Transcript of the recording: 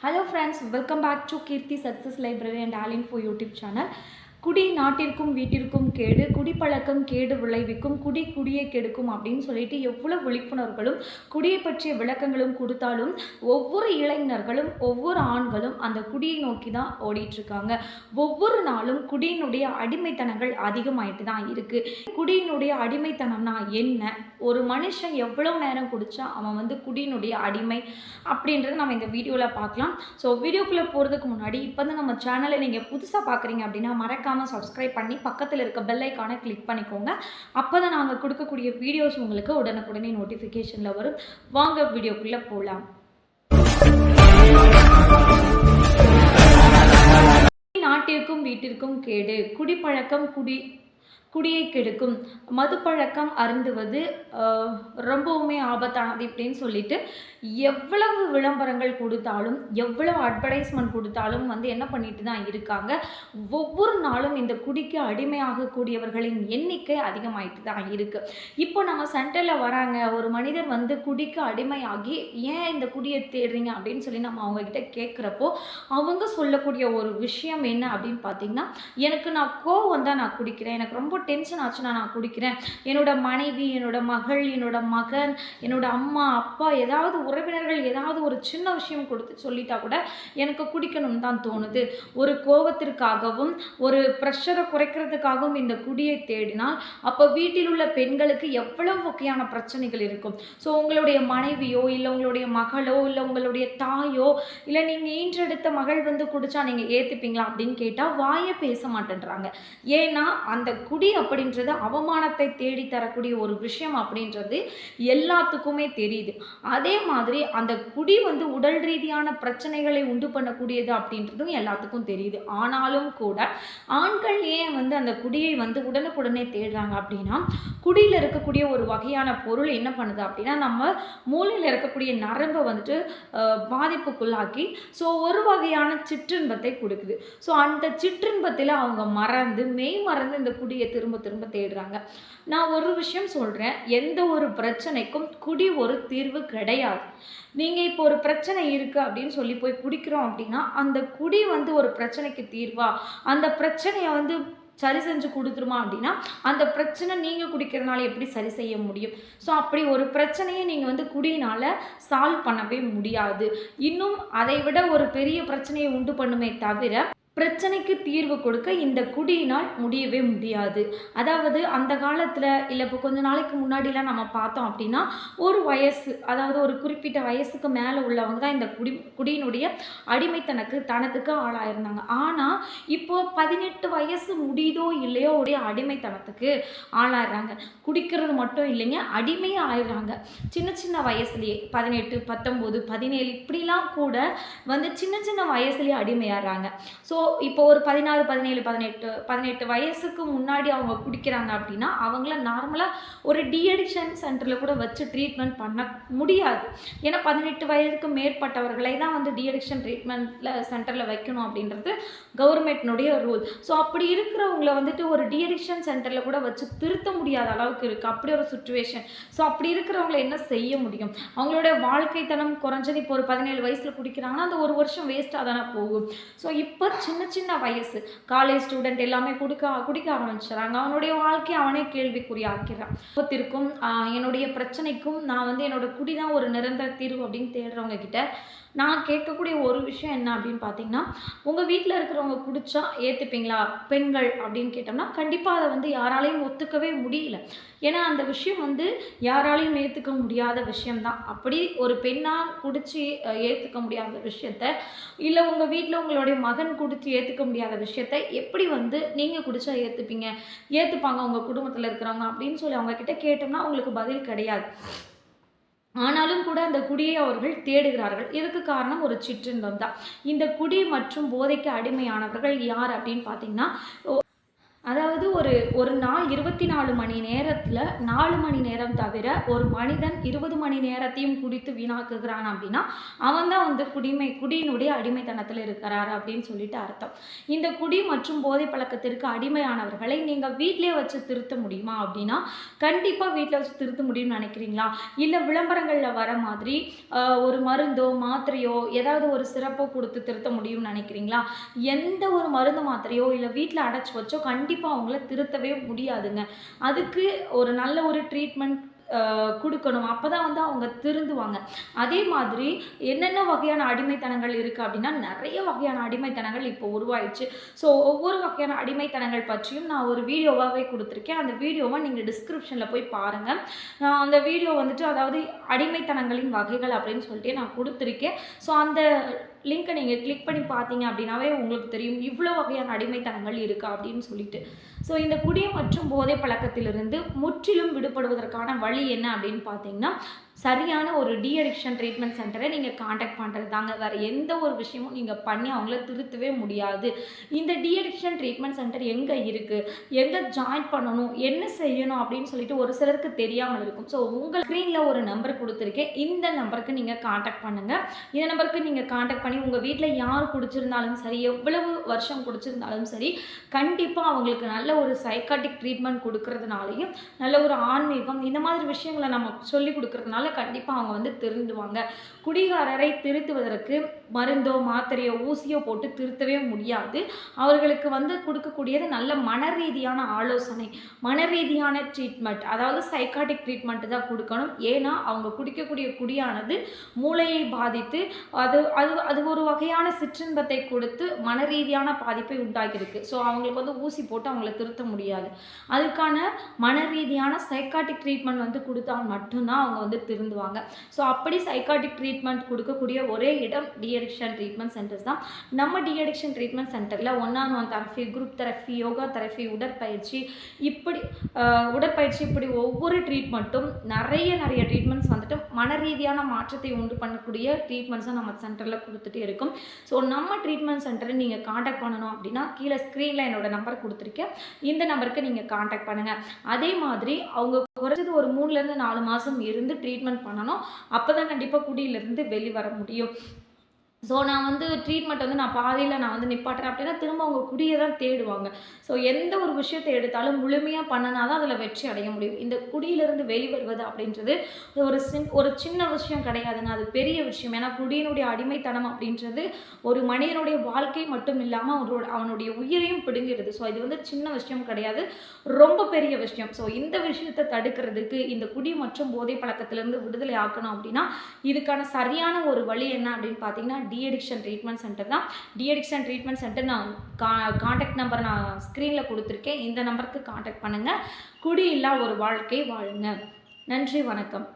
Hello friends welcome back to Keerthi success library and all info YouTube channel குடி நாட்டிற்கும் வீட்டிற்கும் கேடு குடிப்பழக்கம் கேடு விளைவிக்கும் குடி குடியை கெடுக்கும் அப்படின்னு சொல்லிட்டு எவ்வளோ விழிப்புணர்வுகளும் குடியை பற்றிய விளக்கங்களும் கொடுத்தாலும் ஒவ்வொரு இளைஞர்களும் ஒவ்வொரு ஆண்களும் அந்த குடியை நோக்கி தான் ஓடிட்டுருக்காங்க. ஒவ்வொரு நாளும் குடியினுடைய அடிமைத்தனங்கள் அதிகமாயிட்டு தான் இருக்குது குடியினுடைய அடிமைத்தனம்னா என்ன? ஒரு மனுஷன் எவ்வளவு நேரம் குடிச்சா அவன் வந்து குடியினுடைய அடிமை அப்படின்றத நம்ம இந்த வீடியோவில் பார்க்கலாம். ஸோ வீடியோக்குள்ளே போகிறதுக்கு முன்னாடி இப்போ வந்து நம்ம சேனலை நீங்கள் புதுசாக பார்க்குறீங்க அப்படின்னா மறக்காமல் சப்ஸ்கிரைப் பண்ணி பக்கத்தில் இருக்க பெல் ஐக்கானை கிளிக் பண்ணிக்கோங்க. அப்போ தான் நாங்கள் கொடுக்கக்கூடிய வீடியோஸ் உங்களுக்கு உடனுக்குடனே நோட்டிஃபிகேஷனில் வரும். வாங்க வீடியோக்குள்ளே போகலாம் நாட்டிற்கும் வீட்டிற்கும் கேடு. குடிப்பழக்கம் குடி குடியை கெடுக்கும். மதுப்பழக்கம் அருந்துவது ரொம்பவுமே ஆபத்தானது இப்படின்னு சொல்லிட்டு எவ்வளவு விளம்பரங்கள் கொடுத்தாலும் எவ்வளவு அட்வர்டைஸ்மெண்ட் கொடுத்தாலும் வந்து என்ன பண்ணிட்டு தான் இருக்காங்க? ஒவ்வொரு நாளும் இந்த குடிக்கு அடிமையாகக்கூடியவர்களின் எண்ணிக்கை அதிகமாயிட்டு தான் இருக்குது இப்போ நம்ம சென்டரில் வராங்க ஒரு மனிதர் வந்து குடிக்கு அடிமையாகி ஏன் இந்த குடியை தேடுறீங்க? அப்படின்னு சொல்லி நம்ம அவங்கக்கிட்ட கேட்குறப்போ அவங்க சொல்லக்கூடிய ஒரு விஷயம் என்ன அப்படின்னு பார்த்தீங்கன்னா எனக்கு நான் கோவம் தான் நான் குடிக்கிறேன். எனக்கு ரொம்ப டென்ஷன் ஆச்சுன்னா நான் குடிக்கிறேன். என்னோட மனைவி என்னோட மகள் என்னோட மகன் என்னோட அம்மா அப்பா ஏதாவது உறவினர்கள் ஏதாவது ஒரு சின்ன விஷயம் கொடுத்து சொல்லிட்டா கூட எனக்கு குடிக்கணும்னு தான் தோணுது. ஒரு கோவத்திற்காகவும் ஒரு ப்ரெஷரை குறைக்கிறதுக்காகவும் இந்த குடியை தேடினால் அப்போ வீட்டில் உள்ள பெண்களுக்கு எவ்வளவு வகையான பிரச்சனைகள் இருக்கும். ஸோ உங்களுடைய மனைவியோ இல்லை உங்களுடைய மகளோ இல்லை உங்களுடைய தாயோ இல்லை நீங்கள் ஈன்றெடுத்த மகள் வந்து குடிச்சா நீங்கள் ஏற்றுப்பீங்களா அப்படின்னு கேட்டால் வாயே பேச மாட்டேன்றாங்க. ஏன்னா அந்த குடி அப்படின்றது அவமானத்தை தேடி தரக்கூடிய ஒரு விஷயம் அப்படின்றது எல்லாத்துக்குமே தெரியுது. அதே மாதிரி அந்த குடி வந்து உடல் ரீதியான பிரச்சனைகளை உண்டு பண்ணக்கூடியது அப்படின்றதும் எல்லாத்துக்கும் தெரியுது. ஆனாலும் கூட ஆண்கள் ஏன் வந்து அந்த குடியை வந்து உடனுக்குடனே தேடுறாங்க அப்படின்னா குடியில் இருக்கக்கூடிய ஒரு வகையான பொருள் என்ன பண்ணுது அப்படின்னா நம்ம மூளையில் இருக்கக்கூடிய நரம்பை வந்துட்டு அஹ், பாதிப்புக்குள்ளாக்கி ஸோ ஒரு வகையான சிற்றின்பத்தை கொடுக்குது. ஸோ அந்த சிற்றின்பத்தில் அவங்க மறந்து மெய் மறந்து இந்த குடியை திரும்ப திரும்ப தேடுறாங்க. நான் ஒரு விஷயம் சொல்கிறேன் எந்த ஒரு பிரச்சனைக்கும் குடி ஒரு தீர்வு கிடையாது. நீங்கள் இப்போ ஒரு பிரச்சனை இருக்குது அப்படின்னு சொல்லி போய் குடிக்கிறோம் அப்படின்னா அந்த குடி வந்து ஒரு பிரச்சனைக்கு தீர்வா? அந்த பிரச்சனையை வந்து சரி செஞ்சு கொடுத்துருமா அப்படின்னா அந்த பிரச்சனை நீங்கள் குடிக்கிறதுனால எப்படி சரி செய்ய முடியும்? ஸோ அப்படி ஒரு பிரச்சனையை நீங்கள் வந்து குடியினால் சால்வ் பண்ணவே முடியாது. இன்னும் அதை விட ஒரு பெரிய பிரச்சனையை உண்டு பண்ணுமே தவிர பிரச்சனைக்கு தீர்வு கொடுக்க இந்த குடியினால் முடியவே முடியாது. அதாவது அந்த காலத்தில் இல்லை இப்போ கொஞ்ச நாளைக்கு முன்னாடிலாம் நம்ம பார்த்தோம் அப்படின்னா ஒரு வயசு அதாவது ஒரு குறிப்பிட்ட வயசுக்கு மேலே உள்ளவங்க தான் இந்த குடி குடியினுடைய அடிமைத்தனக்கு தனத்துக்கு ஆளாயிருந்தாங்க. ஆனால் இப்போ பதினெட்டு வயசு முடியுதோ இல்லையோ உடைய அடிமைத்தனத்துக்கு ஆளாயிடுறாங்க. குடிக்கிறது மட்டும் இல்லைங்க அடிமையே ஆயிடுறாங்க. சின்ன சின்ன வயசுலேயே பதினெட்டு பத்தொம்போது பதினேழு இப்படிலாம் கூட வந்து சின்ன சின்ன வயசுலேயே அடிமையாகிறாங்க ஸோ இப்போ ஒரு பதினாறு பதினேழு பதினெட்டு பதினெட்டு வயசுக்கு முன்னாடி அவங்க குடிக்கிறாங்க அப்படின்னா அவங்கள நார்மலாக ஒரு டிஅடிக்ஷன் சென்டரில் கூட வச்சு ட்ரீட்மெண்ட் பண்ண முடியாது. ஏன்னா பதினெட்டு வயதுக்கு மேற்பட்டவர்களை தான் வந்து டிஎடிக்ஷன் ட்ரீட்மெண்ட்டில் சென்டரில் வைக்கணும் அப்படின்றது கவர்மெண்ட்னுடைய ரூல் ஸோ அப்படி இருக்கிறவங்கள வந்துட்டு ஒரு டிஎடிக்ஷன் சென்டரில் கூட வச்சு திருத்த முடியாத அளவுக்கு இருக்குது அப்படி ஒரு சுச்சுவேஷன் ஸோ அப்படி இருக்கிறவங்கள என்ன செய்ய முடியும்? அவங்களோட வாழ்க்கை தனம் குறைஞ்சது. இப்போ ஒரு பதினேழு வயசில் குடிக்கிறாங்கன்னா அந்த ஒரு வருஷம் வேஸ்ட்டாக தானே போகும். ஸோ இப்போ சின்ன சின்ன சின்ன வயசு. காலேஜ் ஸ்டூடெண்ட் எல்லாமே குடிக்க குடிக்க ஆரம்பிச்சிடறாங்க அவனுடைய வாழ்க்கையை அவனே கேள்விக்குறியாக்கிறான் விபத்திற்கும் என்னுடைய பிரச்சனைக்கும் நான் வந்து என்னோட குடி தான் ஒரு நிரந்தர தீர்வு அப்படின்னு தேடுறவங்க கிட்ட நான் கேட்கக்கூடிய ஒரு விஷயம் என்ன அப்படின்னு பார்த்தீங்கன்னா உங்கள் வீட்டில் இருக்கிறவங்க குடிச்சா ஏற்றுப்பீங்களா பெண்கள் அப்படின்னு கேட்டோம்னா கண்டிப்பாக அதை வந்து யாராலையும் ஒத்துக்கவே முடியல. ஏன்னா அந்த விஷயம் வந்து யாராலையும் ஏற்றுக்க முடியாத விஷயம்தான். அப்படி ஒரு பெண்ணாக குடிச்சு ஏற்றுக்க முடியாத விஷயத்த இல்லை உங்கள் வீட்டில் உங்களுடைய மகன் குடிச்சு ஏற்றுக்க முடியாத விஷயத்த எப்படி வந்து நீங்கள் குடிச்சா ஏற்றுப்பீங்க ஏற்றுப்பாங்க உங்கள் குடும்பத்தில் இருக்கிறவங்க அப்படின்னு சொல்லி அவங்க கிட்ட கேட்டோம்னா அவங்களுக்கு பதில் கிடையாது. ஆனாலும் கூட அந்த குடியை அவர்கள் தேடுகிறார்கள். இதுக்கு காரணம் ஒரு சிற்றின்பம் தான் இந்த குடி மற்றும் போதைக்கு அடிமையானவர்கள் யார் அப்படின்னு பார்த்தீங்கன்னா அதாவது ஒரு ஒரு நாள் இருபத்தி நாலு மணி நேரத்தில் நாலு மணி நேரம் தவிர ஒரு மனிதன் இருபது மணி நேரத்தையும் குடித்து வீணாக்குகிறான் அப்படின்னா அவன் தான் வந்து குடிமை குடியினுடைய அடிமைத்தனத்தில் இருக்கிறார் அப்படின்னு சொல்லிட்டு அர்த்தம். இந்த குடி மற்றும் போதை பழக்கத்திற்கு அடிமையானவர்களை நீங்கள் வீட்டிலே வச்சு திருத்த முடியுமா அப்படின்னா கண்டிப்பாக வீட்டில் வச்சு திருத்த முடியும்னு நினைக்கிறீங்களா? இல்லை விளம்பரங்களில் வர மாதிரி ஒரு மருந்தோ மாத்திரையோ ஏதாவது ஒரு சிறப்போ கொடுத்து திருத்த முடியும்னு நினைக்கிறீங்களா? எந்த ஒரு மருந்து மாத்திரையோ இல்லை வீட்டில் அடைச்சி வச்சோ கண்டிப்பாக கண்டிப்பாக அவங்கள திருத்தவே முடியாதுங்க. அதுக்கு ஒரு நல்ல ஒரு ட்ரீட்மெண்ட் கொடுக்கணும். அப்போ தான் வந்து அவங்க திருந்துவாங்க. அதே மாதிரி என்னென்ன வகையான அடிமைத்தனங்கள் இருக்குது அப்படின்னா நிறைய வகையான அடிமைத்தனங்கள் இப்போ உருவாயிடுச்சு. ஸோ ஒவ்வொரு வகையான அடிமைத்தனங்கள் பற்றியும் நான் ஒரு வீடியோவாகவே கொடுத்துருக்கேன். அந்த வீடியோவை நீங்கள் டிஸ்கிரிப்ஷனில் போய் பாருங்கள் நான் அந்த வீடியோ வந்துட்டு அதாவது அடிமைத்தனங்களின் வகைகள் அப்படின்னு சொல்லிட்டு நான் கொடுத்துருக்கேன். ஸோ அந்த லிங்க்கை நீங்கள் கிளிக் பண்ணி பார்த்தீங்க அப்படின்னாவே உங்களுக்கு தெரியும் இவ்வளோ வகையான அடிமைத்தனங்கள் இருக்கா அப்படின்னு சொல்லிட்டு. ஸோ இந்த குடி மற்றும் போதை பழக்கத்திலிருந்து முற்றிலும் விடுபடுவதற்கான வழி என்ன அப்படின்னு பார்த்தீங்கன்னா சரியான ஒரு டி அடிக்ஷன் ட்ரீட்மெண்ட் சென்டரை நீங்கள் காண்டாக்ட் பண்ணுறது தாங்க. வேறு எந்த ஒரு விஷயமும் நீங்கள் பண்ணி அவங்கள திருத்தவே முடியாது. இந்த டி அடிக்ஷன் ட்ரீட்மெண்ட் சென்டர் எங்கே இருக்குது எங்கே ஜாயின் பண்ணணும்? என்ன செய்யணும்? அப்படின்னு சொல்லிட்டு ஒரு சிலருக்கு தெரியாமல் இருக்கும். ஸோ உங்கள் ஸ்க்ரீனில் ஒரு நம்பர் கொடுத்துருக்கேன். இந்த நம்பருக்கு நீங்கள் காண்டாக்ட் பண்ணுங்கள் இந்த நம்பருக்கு நீங்கள் காண்டாக்ட் பண்ணி உங்கள் வீட்டில் யார் குடிச்சிருந்தாலும் சரி எவ்வளவு வருஷம் குடிச்சிருந்தாலும் சரி கண்டிப்பாக அவங்களுக்கு நல்ல ஒரு சைக்காட்டிக் ட்ரீட்மெண்ட் கொடுக்கறதுனாலையும் நல்ல ஒரு ஆன்மீகம் இந்த மாதிரி விஷயங்களை நம்ம சொல்லி கொடுக்கறதுனால கண்டிப்பாக அவங்க வந்து திருந்துவாங்க. குடிகாரரை திருத்துவதற்கு மருந்தோ மாத்திரையோ ஊசியோ போட்டு திருத்தவே முடியாது. அவர்களுக்கு வந்து கொடுக்கக்கூடியது நல்ல மன ரீதியான ஆலோசனை. மன ரீதியான ட்ரீட்மெண்ட் அதாவது சைக்காட்டிக் ட்ரீட்மெண்ட் தான் கொடுக்கணும். ஏன்னா அவங்க குடிக்கக்கூடிய குடியானது மூளையை பாதித்து அது அது அது ஒரு வகையான சிற்றின்பத்தை கொடுத்து மன ரீதியான பாதிப்பை உண்டாக்கியிருக்கு. ஸோ அவங்களுக்கு வந்து ஊசி போட்டு அவங்கள திருத்த முடியாது. அதுக்கான மன ரீதியான சைக்காட்டிக் ட்ரீட்மெண்ட் வந்து கொடுத்தா மட்டும்தான் அவங்க வந்து திருந்துவாங்க ஸோ அப்படி சைக்காட்டிக் ட்ரீட்மெண்ட் கொடுக்கக்கூடிய ஒரே இடம் டிஎடிக்ஷன் ட்ரீட்மெண்ட் சென்டர்ஸ் தான். நம்ம டிஎடிக்ஷன் ட்ரீட்மெண்ட் சென்டரில் one on one therapy group therapy yoga therapy உடற்பயிற்சி இப்படி உடற்பயிற்சி இப்படி ஒவ்வொரு ட்ரீட்மெண்ட்டும் நிறைய நிறைய ட்ரீட்மெண்ட்ஸ் வந்துட்டு மன ரீதியான மாற்றத்தை உண்டு பண்ணக்கூடிய ட்ரீட்மெண்ட்ஸை நம்ம சென்டரில் கொடுத்துட்டே இருக்கும். ஸோ நம்ம ட்ரீட்மெண்ட் சென்டரை நீங்கள் காண்டாக்ட் பண்ணணும் அப்படின்னா கீழே ஸ்க்ரீனில் என்னோட நம்பர் கொடுத்துருக்கேன். இந்த நம்பருக்கு நீங்கள் காண்டாக்ட் பண்ணுங்கள் அதே மாதிரி அவங்க குறைஞ்சது ஒரு மூணுலேருந்து நாலு மாதம் இருந்து ட்ரீட்மெண்ட் பண்ணணும். அப்போ தான் கண்டிப்பாக குடியிலேருந்து வெளிவர முடியும். ஸோ நான் வந்து ட்ரீட்மெண்ட் வந்து நான் பாதியில் நான் வந்து நிப்பாட்டுறேன். அப்படின்னா திரும்ப அவங்க குடியை தான் தேடுவாங்க. ஸோ எந்த ஒரு விஷயத்தை எடுத்தாலும் முழுமையாக பண்ணினா தான் அதில் வெற்றி அடைய முடியும். இந்த குடியிலிருந்து வெளிவருவது அப்படின்றது ஒரு சின் ஒரு சின்ன விஷயம் கிடையாதுங்க அது பெரிய விஷயம். ஏன்னா குடியினுடைய அடிமைத்தனம் அப்படின்றது ஒரு மனிதனுடைய வாழ்க்கை மட்டும் இல்லாமல் அவனோட அவனுடைய உயிரையும் பிடுங்கிடுது. ஸோ இது வந்து சின்ன விஷயம் கிடையாது. ரொம்ப பெரிய விஷயம். ஸோ இந்த விஷயத்தை தடுக்கிறதுக்கு இந்த குடி மற்றும் போதை பழக்கத்திலிருந்து விடுதலை ஆக்கணும் அப்படின்னா இதுக்கான சரியான ஒரு வழி என்ன அப்படின்னு பார்த்தீங்கன்னா டி அடிக்ஷன் ட்ரீட்மெண்ட் சென்டர் தான். டி அடிக்ஷன் ட்ரீட்மெண்ட் சென்டர் நான் கா காண்டாக்ட் நம்பர் நான் ஸ்க்ரீனில் கொடுத்துருக்கேன். இந்த நம்பருக்கு காண்டாக்ட் பண்ணுங்கள் குடியில்லா ஒரு வாழ்க்கை வாழுங்க. நன்றி வணக்கம்.